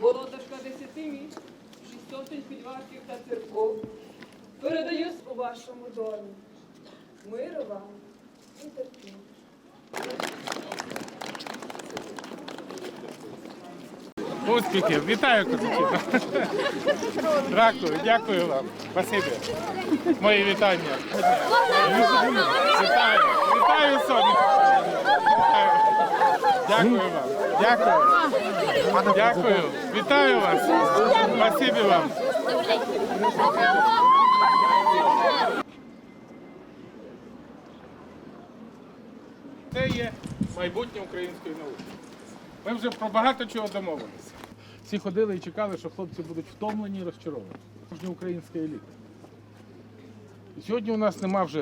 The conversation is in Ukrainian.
Володарка десяти міст, шість сотень фільварків та церков. Передаю у вашому домі. Миру вам і терпіння. Успіхів, вітаю козаків. Дякую, дякую вам. Спасибі. Мої вітання. Вітаю, вітаю сонечко. Дякую вам. Дякую. Дякую. Вітаю вас. Спасибі вам. Це є майбутнє української науки. Ми вже про багато чого домовилися. Всі ходили і чекали, що хлопці будуть втомлені і розчаровані. Кожні українська еліта. І сьогодні у нас нема вже